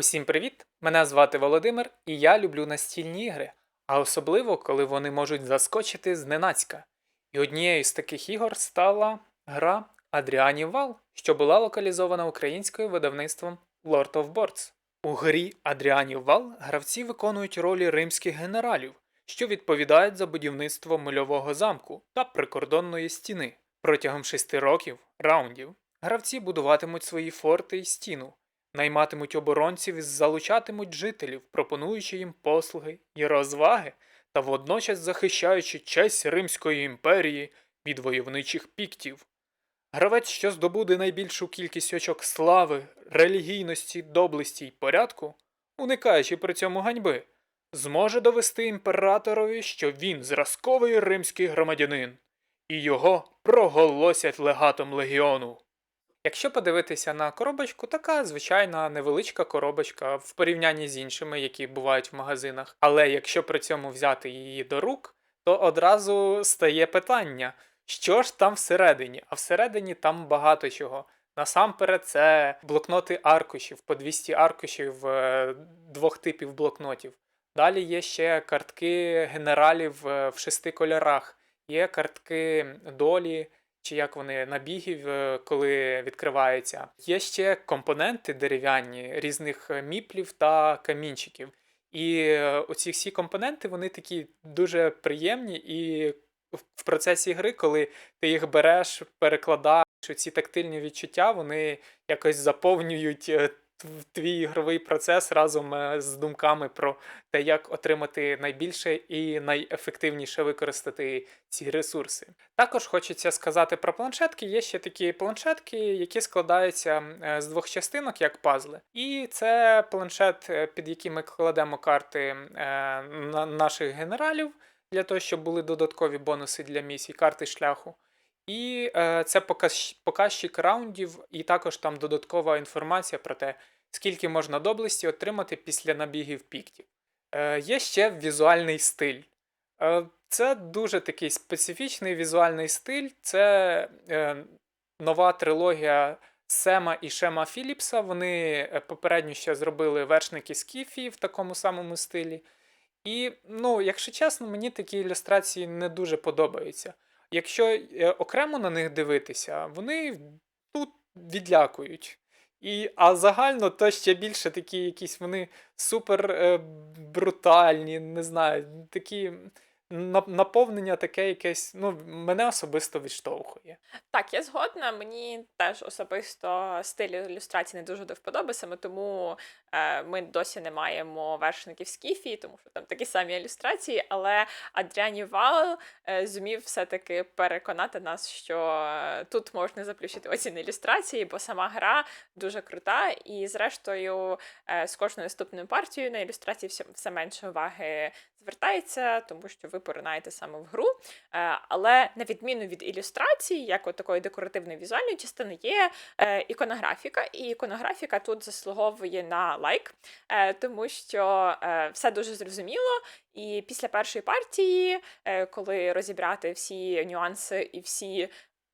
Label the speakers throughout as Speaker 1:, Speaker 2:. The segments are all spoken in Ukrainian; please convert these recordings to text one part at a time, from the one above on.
Speaker 1: Усім привіт! Мене звати Володимир, і я люблю настільні ігри, а особливо, коли вони можуть заскочити зненацька. І однією з таких ігор стала гра Адріанів Вал, що була локалізована українською видавництвом Lord of Boards. У грі Адріанів Вал гравці виконують ролі римських генералів, що відповідають за будівництво мильового замку та прикордонної стіни. Протягом шести років раундів гравці будуватимуть свої форти й стіну, найматимуть оборонців і залучатимуть жителів, пропонуючи їм послуги і розваги, та водночас захищаючи честь Римської імперії від войовничих піктів. Гравець, що здобуде найбільшу кількість очок слави, релігійності, доблесті й порядку, уникаючи при цьому ганьби, зможе довести імператорові, що він зразковий римський громадянин, і його проголосять легатом легіону. Якщо подивитися на коробочку, така звичайна невеличка коробочка в порівнянні з іншими, які бувають в магазинах. Але якщо при цьому взяти її до рук, то одразу стає питання, що ж там всередині? А всередині там багато чого. Насамперед, це блокноти аркушів, по 200 аркушів е, двох типів блокнотів. Далі є ще картки генералів е, в шести кольорах, є картки долі, чи як вони набігів, коли відкриваються. Є ще компоненти дерев'яні різних е, міплів та камінчиків. І е, оці всі компоненти вони такі дуже приємні, і в- процесі гри, коли ти їх береш, перекладаєш, ці тактильні відчуття, вони якось заповнюють е, твій ігровий процес разом е, з думками про те, як отримати найбільше і найефективніше використати ці ресурси. Також хочеться сказати про планшетки. Є ще такі планшетки, які складаються е, з двох частинок, як пазли. І це планшет, е, під який ми кладемо карти на наших генералів для того, щоб були додаткові бонуси для місій, карти шляху. І е, це показ, показчик раундів, і також там додаткова інформація про те, скільки можна доблесті отримати після набігів піктів. Е, є ще візуальний стиль. Е, це дуже такий специфічний візуальний стиль. Це е, нова трилогія Сема і Шема Філіпса. Вони е, попередньо ще зробили вершники Скіфії в такому самому стилі. І, ну, якщо чесно, мені такі ілюстрації не дуже подобаються. Якщо е, окремо на них дивитися, вони тут відлякують. І, а загально то ще більше такі якісь вони супер е, брутальні, не знаю, такі наповнення таке якесь, ну, мене особисто відштовхує.
Speaker 2: Так, я згодна. Мені теж особисто стиль ілюстрації не дуже до вподоби, саме тому е, ми досі не маємо вершників Скіфії, тому що там такі самі ілюстрації. Але Адріані Вал е, зумів все-таки переконати нас, що е, тут можна заплющити оці ілюстрації, бо сама гра дуже крута. І зрештою, е, з кожною наступною партією на ілюстрації все, все менше уваги звертається, тому що ви поринаєте саме в гру. Е, Але на відміну від ілюстрації, як от такої декоративної візуальної частини, є е, іконографіка, і іконографіка тут заслуговує на лайк, е, тому що все дуже зрозуміло. І після першої партії, коли розібрати всі нюанси і всі.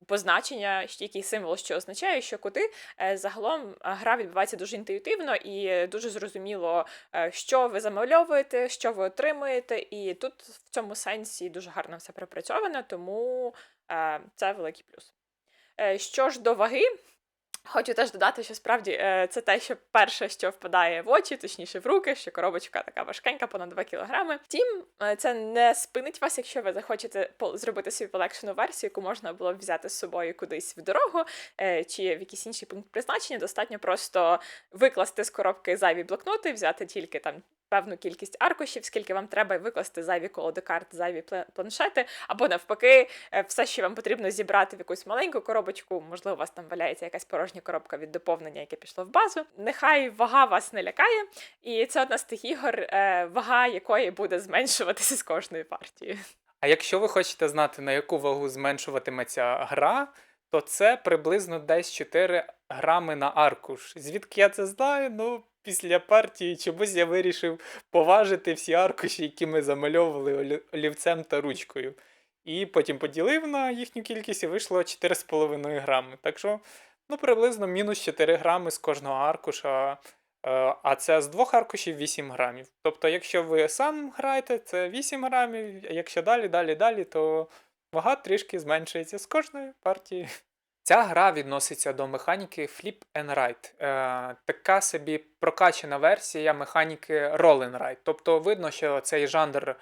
Speaker 2: Позначення, ще який символ що означає, що куди е, загалом е, гра відбувається дуже інтуїтивно і дуже зрозуміло, е, що ви замальовуєте, що ви отримуєте, і тут в цьому сенсі дуже гарно все пропрацьовано, тому це великий плюс. Що ж до ваги, хочу теж додати, що справді е, це те, що перше, що впадає в очі, точніше в руки, що коробочка така важкенька, понад 2 кілограми. Втім, е, це не спинить вас, якщо ви захочете зробити собі полегшену версію, яку можна було б взяти з собою кудись в дорогу е, чи в якийсь інший пункт призначення. Достатньо просто викласти з коробки зайві блокноти, взяти тільки там. Певну кількість аркушів, скільки вам треба, викласти зайві колоди карт, зайві планшети, або навпаки, е, все, що вам потрібно зібрати в якусь маленьку коробочку. Можливо, у вас там валяється якась порожня коробка від доповнення, яке пішло в базу. Нехай вага вас не лякає, і це одна з тих ігор, е, вага якої буде зменшуватися з кожною партією.
Speaker 1: А якщо ви хочете знати, на яку вагу зменшуватиметься гра, то це приблизно десь 4 грами на аркуш. Звідки я це знаю? Ну, після партії чомусь я вирішив поважити всі аркуші, які ми замальовували олівцем та ручкою. І потім поділив на їхню кількість і вийшло 4,5 грами. Так що, ну, приблизно мінус 4 грами з кожного аркуша Е, А це з двох аркушів 8 грамів. Тобто, якщо ви сам граєте, це 8 грамів, а якщо далі, далі, далі, то вага трішки зменшується з кожної партії. Ця гра відноситься до механіки Flip and Ride. Е, така собі прокачана версія механіки Roll and Ride. Тобто видно, що цей жанр е,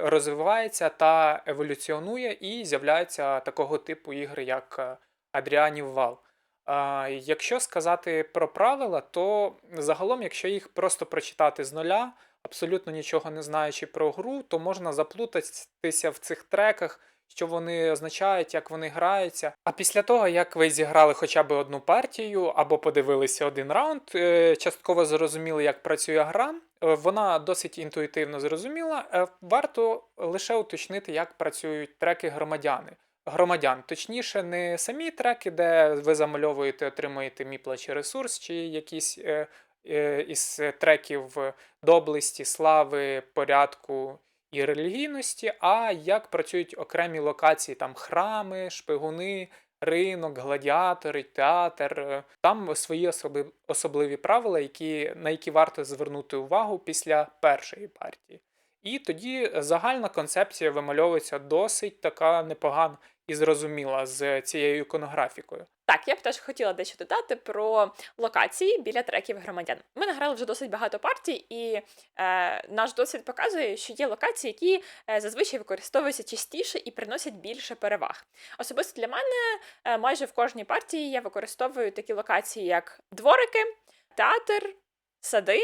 Speaker 1: розвивається та еволюціонує, і з'являються такого типу ігри, як е, Адріанів Вал. А, якщо сказати про правила, то загалом, якщо їх просто прочитати з нуля, абсолютно нічого не знаючи про гру, то можна заплутатися в цих треках, що вони означають, як вони граються. А після того, як ви зіграли хоча б одну партію або подивилися один раунд, е, частково зрозуміли, як працює гра. е, Вона досить інтуїтивно зрозуміла. е, Варто лише уточнити, як працюють треки громадяни. Громадян, точніше, не самі треки, де ви замальовуєте, отримуєте міпла чи ресурс, чи якісь е, е, із треків доблесті, слави, порядку і релігійності, а як працюють окремі локації, там храми, шпигуни, ринок, гладіатори, театр. Там свої особи, особливі правила, які, на які варто звернути увагу після першої партії. І тоді загальна концепція вимальовується досить така непогана і зрозуміла з цією іконографікою.
Speaker 2: Так, я б теж хотіла дещо додати про локації біля треків громадян. Ми награли вже досить багато партій, і е, наш досвід показує, що є локації, які е, зазвичай використовуються частіше і приносять більше переваг. Особисто для мене е, майже в кожній партії я використовую такі локації, як дворики, театр, сади.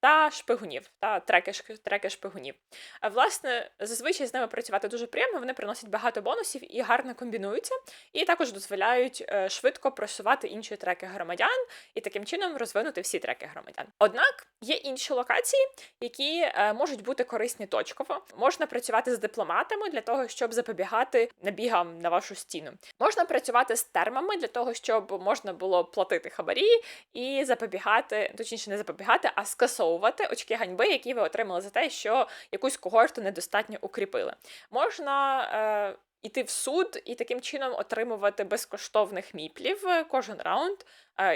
Speaker 2: Та шпигунів, та треки треки шпигунів. А, Власне, зазвичай з ними працювати дуже приємно, вони приносять багато бонусів і гарно комбінуються, і також дозволяють е, швидко просувати інші треки громадян і таким чином розвинути всі треки громадян. Однак є інші локації, які е, можуть бути корисні точково. Можна працювати з дипломатами для того, щоб запобігати набігам на вашу стіну. Можна працювати з термами для того, щоб можна було платити хабарі і запобігати, точніше, не запобігати, а скасовувати очки ганьби, які ви отримали за те, що якусь когорту недостатньо укріпили. Можна. Е, Іти в суд і таким чином отримувати безкоштовних міплів е, кожен раунд.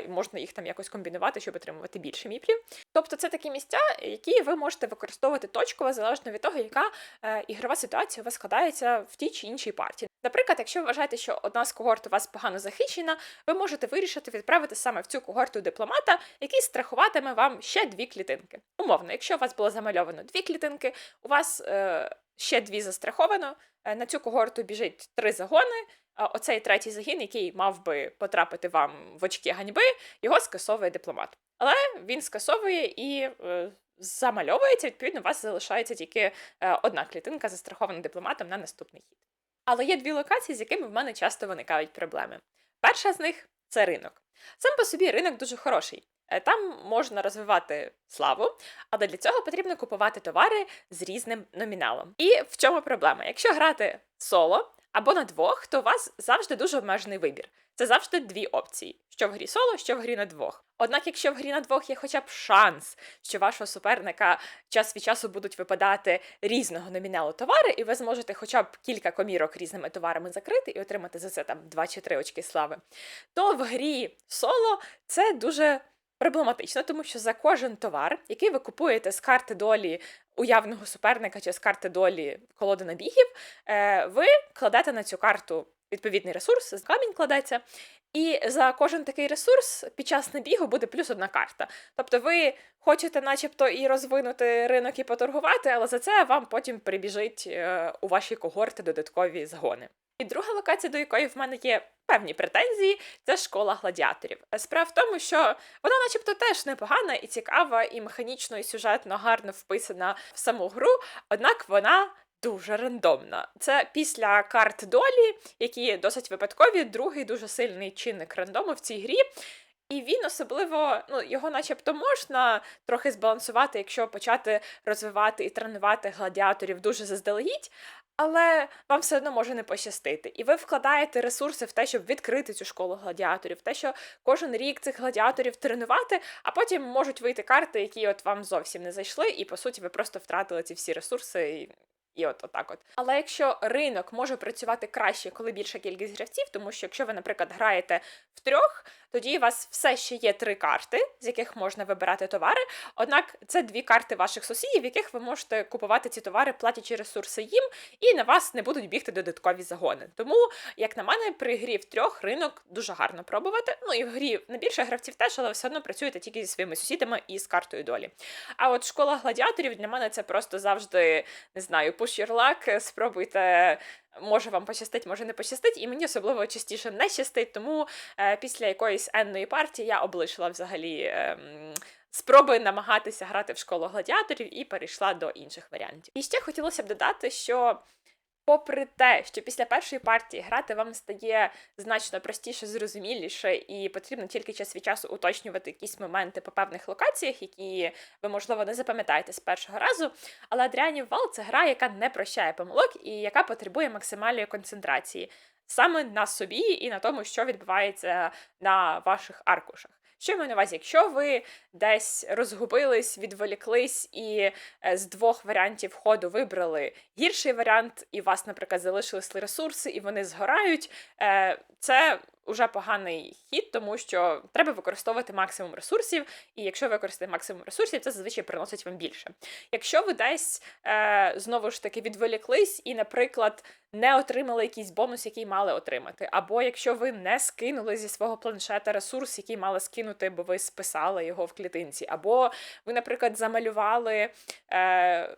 Speaker 2: Можна їх там якось комбінувати, щоб отримувати більше міплів. Тобто це такі місця, які ви можете використовувати точково залежно від того, яка е, ігрова ситуація у вас складається в тій чи іншій партії. Наприклад, якщо ви вважаєте, що одна з когорт у вас погано захищена, ви можете вирішити відправити саме в цю когорту дипломата, який страхуватиме вам ще дві клітинки. Умовно, якщо у вас було замальовано дві клітинки, у вас е, ще дві застраховано. е, На цю когорту біжить три загони. Оцей третій загін, який мав би потрапити вам в очки ганьби, його скасовує дипломат. Але він скасовує і е, замальовується. Відповідно, у вас залишається тільки е, одна клітинка застрахована дипломатом на наступний хід. Але є дві локації, з якими в мене часто виникають проблеми. Перша з них це ринок. Сам по собі ринок дуже хороший. Е, Там можна розвивати славу, але для цього потрібно купувати товари з різним номіналом. І в чому проблема? Якщо грати соло або на двох, то у вас завжди дуже обмежений вибір. Це завжди дві опції: що в грі соло, що в грі на двох. Однак, якщо в грі на двох є хоча б шанс, що вашого суперника час від часу будуть випадати різного номіналу товари, і ви зможете хоча б кілька комірок різними товарами закрити і отримати за це там 2 чи 3 очки слави, то в грі соло це дуже проблематично, тому що за кожен товар, який ви купуєте з карти долі уявного суперника чи з карти долі колоди набігів, е, ви кладете на цю карту відповідний ресурс, камінь кладеться. І за кожен такий ресурс під час набігу буде плюс одна карта. Тобто ви хочете, начебто, і розвинути ринок, і поторгувати, але за це вам потім прибіжить е, у ваші когорти додаткові загони. І друга локація, до якої в мене є певні претензії, це школа гладіаторів. Справа в тому, що вона, начебто, теж непогана і цікава, і механічно, і сюжетно гарно вписана в саму гру, однак вона. Дуже рандомна. Це після карт долі, які досить випадкові, другий дуже сильний чинник рандому в цій грі. І він особливо, ну його, начебто, можна трохи збалансувати, якщо почати розвивати і тренувати гладіаторів дуже заздалегідь, але вам все одно може не пощастити. І ви вкладаєте ресурси в те, щоб відкрити цю школу гладіаторів, в те, що кожен рік цих гладіаторів тренувати, а потім можуть вийти карти, які от вам зовсім не зайшли, і по суті ви просто втратили ці всі ресурси. І... І от отак от. Але якщо ринок може працювати краще, коли більша кількість гравців, тому що якщо ви, наприклад, граєте в трьох, тоді у вас все ще є три карти, з яких можна вибирати товари. Однак це дві карти ваших сусідів, в яких ви можете купувати ці товари, платячи ресурси їм, і на вас не будуть бігти додаткові загони. Тому, як на мене, при грі в трьох ринок дуже гарно пробувати. Ну і в грі на більше гравців теж, але все одно працюєте тільки зі своїми сусідами і з картою долі. А от школа гладіаторів для мене це просто завжди не знаю, push your luck, спробуйте. Може вам пощастить, може не пощастить, і мені особливо частіше не щастить, тому е, після якоїсь енної партії я облишила взагалі е, спроби намагатися грати в школу гладіаторів і перейшла до інших варіантів. І ще хотілося б додати, що попри те, що після першої партії грати вам стає значно простіше, зрозуміліше, і потрібно тільки час від часу уточнювати якісь моменти по певних локаціях, які ви, можливо, не запам'ятаєте з першого разу. Але Адріанів Вал це гра, яка не прощає помилок і яка потребує максимальної концентрації саме на собі і на тому, що відбувається на ваших аркушах. Що я маю на увазі, якщо ви десь розгубились, відволіклись і е, з двох варіантів ходу вибрали гірший варіант, і у вас, наприклад, залишились ресурси, і вони згорають, е, це уже поганий хід, тому що треба використовувати максимум ресурсів, і якщо використати максимум ресурсів, це зазвичай приносить вам більше. Якщо ви десь е, знову ж таки відволіклись і, наприклад, не отримали якийсь бонус, який мали отримати, або якщо ви не скинули зі свого планшета ресурс, який мали скинути, бо ви списали його в клітинці, або ви, наприклад, замалювали. Е,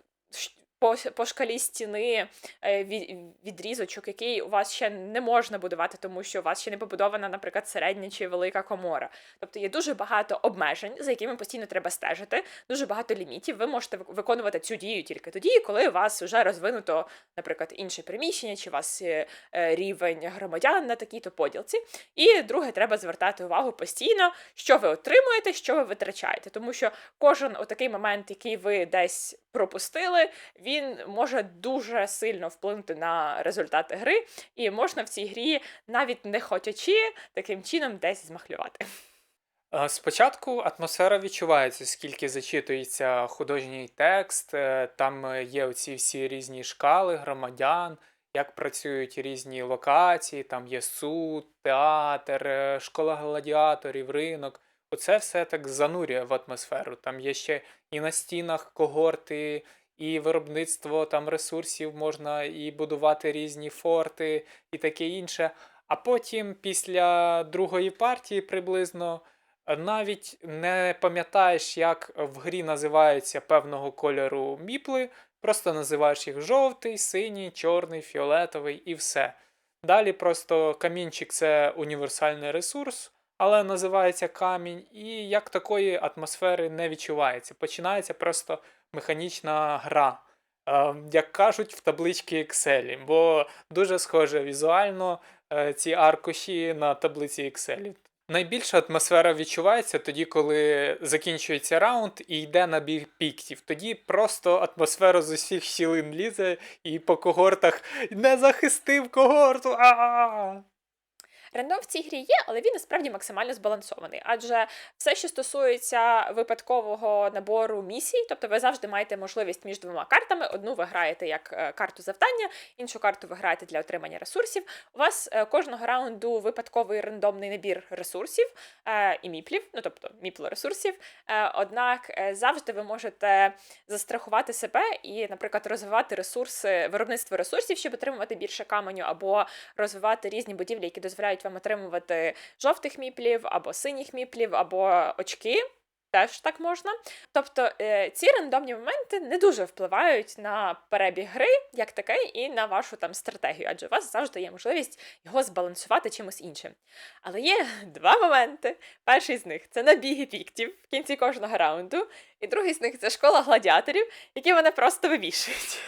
Speaker 2: по, по шкалі стіни е, від, відрізочок, який у вас ще не можна будувати, тому що у вас ще не побудована, наприклад, середня чи велика комора. Тобто є дуже багато обмежень, за якими постійно треба стежити, дуже багато лімітів. Ви можете вик- виконувати цю дію тільки тоді, коли у вас вже розвинуто, наприклад, інше приміщення, чи у вас е, рівень громадян на такій-то поділці. І друге, треба звертати увагу постійно, що ви отримуєте, що ви витрачаєте, тому що кожен отакий момент, який ви десь пропустили, він може дуже сильно вплинути на результати гри, і можна в цій грі, навіть не хотячи, таким чином десь змахлювати.
Speaker 1: Е, Спочатку атмосфера відчувається, скільки зачитується художній текст, е, там е, є оці всі різні шкали громадян, як працюють різні локації, там є суд, театр, школа гладіаторів, ринок. Оце все так занурює в атмосферу. Там є ще і на стінах когорти, і виробництво там ресурсів можна і будувати різні форти і таке інше. А потім, після другої партії, приблизно навіть не пам'ятаєш, як в грі називаються певного кольору міпли, просто називаєш їх жовтий, синій, чорний, фіолетовий і все. Далі просто камінчик це універсальний ресурс, але називається камінь, і як такої атмосфери не відчувається. Починається просто механічна гра. Е, Як кажуть в табличці Excel, бо дуже схоже візуально е, ці аркуші на таблиці Excel. Найбільша атмосфера відчувається тоді, коли закінчується раунд і йде набіг піктів. Тоді просто атмосфера з усіх щілин лізе і по когортах не захистив когорту. а
Speaker 2: Рандом в цій грі є, але він насправді максимально збалансований, адже все, що стосується випадкового набору місій, тобто ви завжди маєте можливість між двома картами. Одну ви граєте як е, карту завдання, іншу карту ви граєте для отримання ресурсів. У вас е, кожного раунду випадковий рандомний набір ресурсів е, і міплів, ну тобто міпло-ресурсів. Однак завжди ви можете застрахувати себе і, наприклад, розвивати ресурси, виробництво ресурсів, щоб отримувати більше каменю, або розвивати різні будівлі, які дозволяють вам отримувати жовтих міплів, або синіх міплів, або очки. Теж так можна. Тобто е, ці рандомні моменти не дуже впливають на перебіг гри, як таке, і на вашу там стратегію, адже у вас завжди є можливість його збалансувати чимось іншим. Але є два моменти. Перший з них це набіги піктів в кінці кожного раунду, і другий з них це школа гладіаторів, які мене просто вивішують.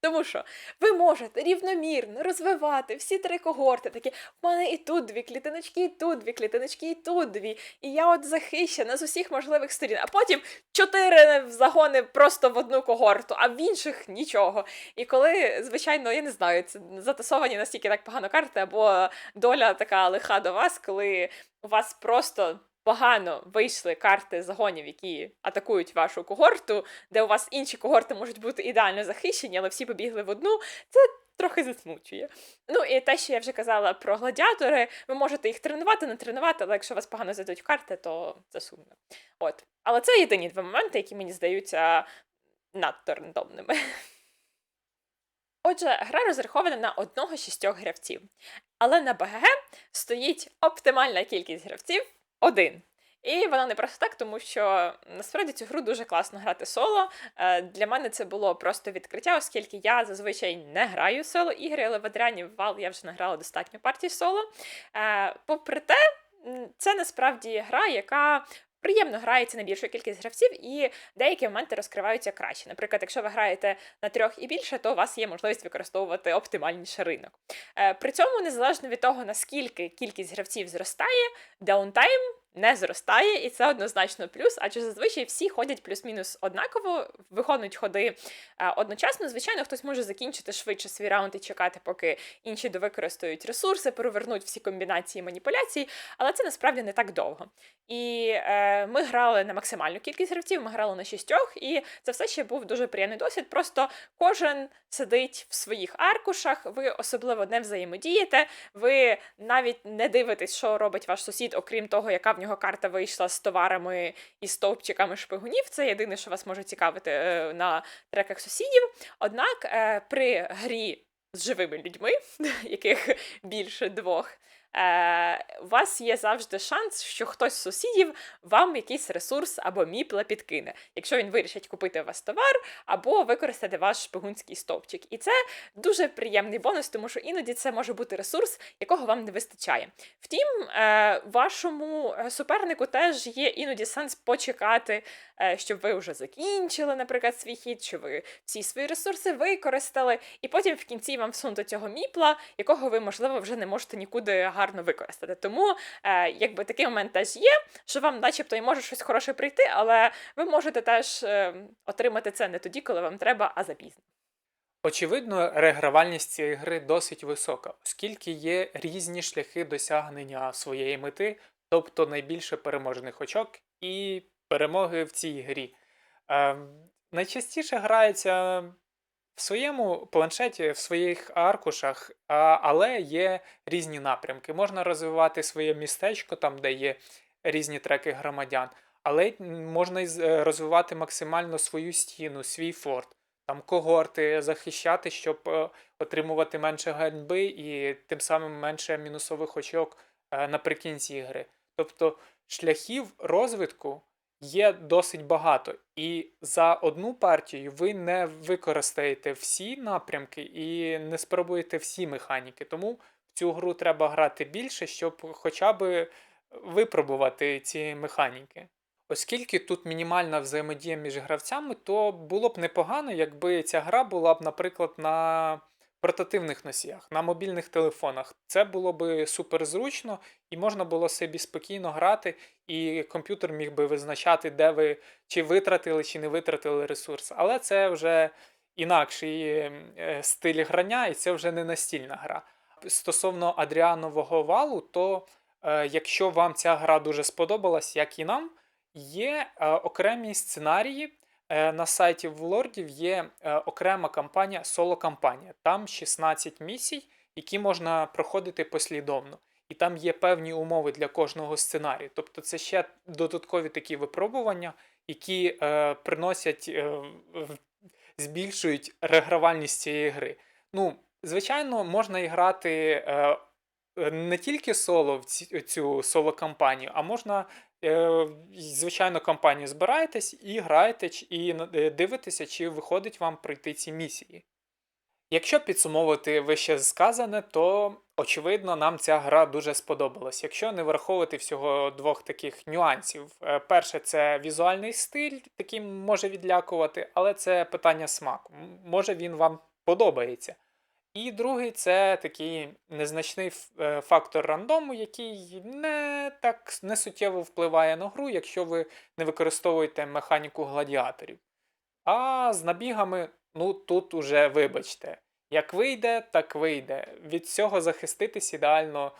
Speaker 2: Тому що ви можете рівномірно розвивати всі три когорти. Такі в мене і тут дві клітиночки, і тут дві клітиночки, і тут дві. І я от захищена з усіх можливих сторін. А потім чотири загони просто в одну когорту, а в інших нічого. І коли, звичайно, я не знаю, це затасовані настільки так погано карти, або доля така лиха до вас, коли у вас просто погано вийшли карти загонів, які атакують вашу когорту, де у вас інші когорти можуть бути ідеально захищені, але всі побігли в одну. Це трохи засмучує. Ну і те, що я вже казала про гладіатори, ви можете їх тренувати, не тренувати, але якщо вас погано зайдуть карти, то це сумно. От. Але це єдині два моменти, які мені здаються надто рандомними. Отже, гра розрахована на одного з шістьох гравців. Але на БГГ стоїть оптимальна кількість гравців один. І вона не просто так, тому що насправді цю гру дуже класно грати соло. Е, Для мене це було просто відкриття, оскільки я зазвичай не граю соло ігри, але в Адріані Вал я вже награла достатньо партій соло. Е, Попри те, це насправді гра, яка. Приємно грається на більшу кількість гравців, і деякі моменти розкриваються краще. Наприклад, якщо ви граєте на трьох і більше, то у вас є можливість використовувати оптимальніше ринок. Е, При цьому, незалежно від того, наскільки кількість гравців зростає, даунтайм не зростає, і це однозначно плюс, адже зазвичай всі ходять плюс-мінус однаково, виконують ходи е, одночасно. Звичайно, хтось може закінчити швидше свій раунд і чекати, поки інші довикористають ресурси, перевернуть всі комбінації маніпуляцій, але це насправді не так довго. І е, ми грали на максимальну кількість гравців, ми грали на шістьох, і це все ще був дуже приємний досвід. Просто кожен сидить в своїх аркушах, ви особливо не взаємодієте, ви навіть не дивитесь, що робить ваш сусід, окрім того, яка в нього карта вийшла з товарами і стовпчиками шпигунів. Це єдине, що вас може цікавити е, на треках сусідів. Однак е, при грі з живими людьми, яких більше двох. Е, у вас є завжди шанс, що хтось з сусідів вам якийсь ресурс або міпла підкине, якщо він вирішить купити у вас товар або використати ваш шпигунський стовпчик. І це дуже приємний бонус, тому що іноді це може бути ресурс, якого вам не вистачає. Втім, е, вашому е, супернику теж є іноді сенс почекати, щоб ви вже закінчили, наприклад, свій хід, що ви всі свої ресурси використали, і потім в кінці вам всунути цього міпла, якого ви, можливо, вже не можете нікуди гарно використати. Тому, е, якби такий момент теж є, що вам, начебто, і може щось хороше прийти, але ви можете теж е, отримати це не тоді, коли вам треба, а запізно.
Speaker 1: Очевидно, регравальність цієї гри досить висока, оскільки є різні шляхи досягнення своєї мети, тобто найбільше переможних очок і перемоги в цій грі. Ем, найчастіше грається в своєму планшеті, в своїх аркушах, але є різні напрямки. Можна розвивати своє містечко, там, де є різні треки громадян, але можна е, розвивати максимально свою стіну, свій форт там когорти захищати, щоб е, отримувати менше ганьби і тим самим менше мінусових очок е, наприкінці гри. Тобто шляхів розвитку є досить багато, і за одну партію ви не використаєте всі напрямки і не спробуєте всі механіки. Тому в цю гру треба грати більше, щоб хоча б випробувати ці механіки. Оскільки тут мінімальна взаємодія між гравцями, то було б непогано, якби ця гра була б, наприклад, на портативних носіях, на мобільних телефонах. Це було б супер зручно і можна було собі спокійно грати, і комп'ютер міг би визначати, де ви чи витратили, чи не витратили ресурс. Але це вже інакший е, стиль грання, і це вже не настільна гра. Стосовно Адріанового валу, то е, якщо вам ця гра дуже сподобалась, як і нам. Є е, окремі сценарії. Е, на сайті Влордів є е, окрема кампанія, соло-кампанія. Там 16 місій, які можна проходити послідовно. І там є певні умови для кожного сценарію. Тобто це ще додаткові такі випробування, які е, приносять, е, збільшують регравальність цієї гри. Ну, звичайно, можна і грати е, не тільки соло в цю соло-кампанію, а можна звичайно, компанію збираєтесь і граєте, і е, дивитеся, чи виходить вам пройти ці місії. Якщо підсумовувати вище сказане, то очевидно нам ця гра дуже сподобалась. Якщо не враховувати всього двох таких нюансів. Е, Перше, це візуальний стиль, такий може відлякувати, але це питання смаку. Може він вам подобається. І другий це такий незначний е, фактор рандому, який не так не суттєво впливає на гру, якщо ви не використовуєте механіку гладіаторів. А з набігами, ну тут уже вибачте, як вийде, так вийде. Від цього захиститись ідеально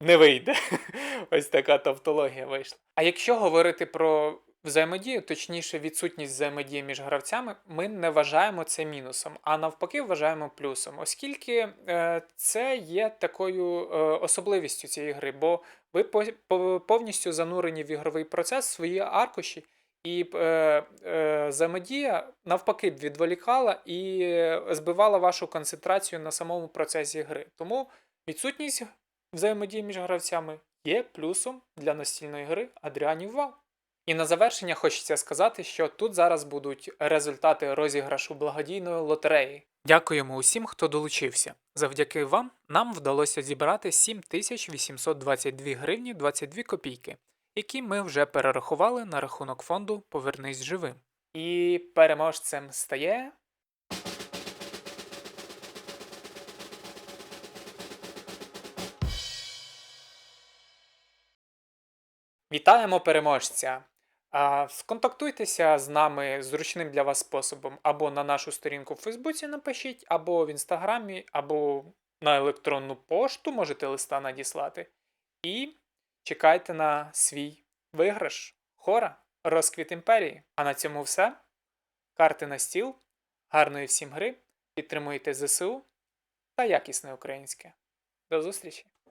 Speaker 1: не вийде. Ось така тавтологія вийшла. А якщо говорити про Взаємодію, точніше, відсутність взаємодії між гравцями, ми не вважаємо це мінусом, а навпаки, вважаємо плюсом, оскільки е, це є такою е, особливістю цієї гри, бо ви по- по- повністю занурені в ігровий процес, свої аркуші, і е, е, взаємодія навпаки відволікала і збивала вашу концентрацію на самому процесі гри. Тому відсутність взаємодії між гравцями є плюсом для настільної гри Адріанів Вал. І на завершення хочеться сказати, що тут зараз будуть результати розіграшу благодійної лотереї. Дякуємо усім, хто долучився. Завдяки вам нам вдалося зібрати 7822 гривні 22 копійки, які ми вже перерахували на рахунок фонду Повернись живим. І переможцем стає. Вітаємо переможця! Сконтактуйтеся з нами зручним для вас способом або на нашу сторінку в Фейсбуці напишіть, або в Інстаграмі, або на електронну пошту можете листа надіслати. І чекайте на свій виграш. Хора, розквіт імперії. А на цьому все. Карти на стіл. Гарної всім гри. Підтримуйте ЗСУ та якісне українське. До зустрічі!